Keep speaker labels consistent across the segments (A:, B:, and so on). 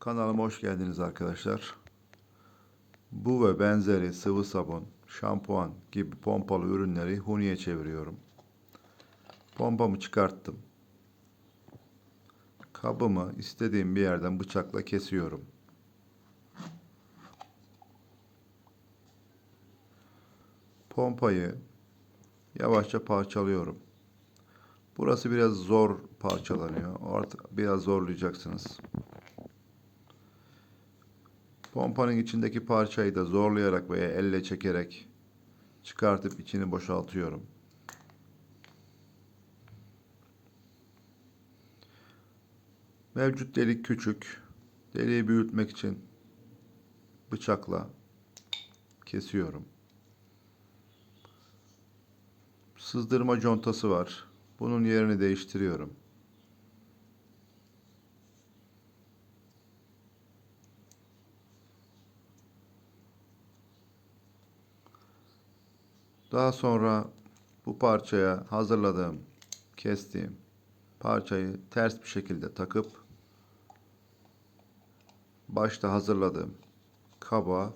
A: Kanalıma hoş geldiniz arkadaşlar. Bu ve benzeri sıvı sabun, şampuan gibi pompalı ürünleri huniye çeviriyorum. Pompamı çıkarttım. Kabımı istediğim bir yerden bıçakla kesiyorum. Pompayı yavaşça parçalıyorum. Burası biraz zor parçalanıyor. Artık biraz zorlayacaksınız. Pompanın içindeki parçayı da zorlayarak veya elle çekerek çıkartıp içini boşaltıyorum. Mevcut delik küçük. Deliği büyütmek için bıçakla kesiyorum. Sızdırma contası var. Bunun yerini değiştiriyorum. Daha sonra bu parçaya hazırladığım, kestiğim parçayı ters bir şekilde takıp başta hazırladığım kaba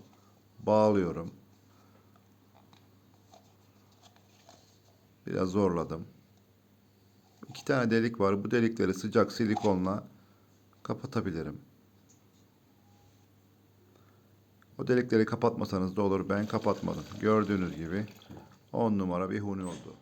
A: bağlıyorum. Biraz zorladım. İki tane delik var. Bu delikleri sıcak silikonla kapatabilirim. O delikleri kapatmasanız da olur. Ben kapatmadım. Gördüğünüz gibi 10 numara bir huni oldu.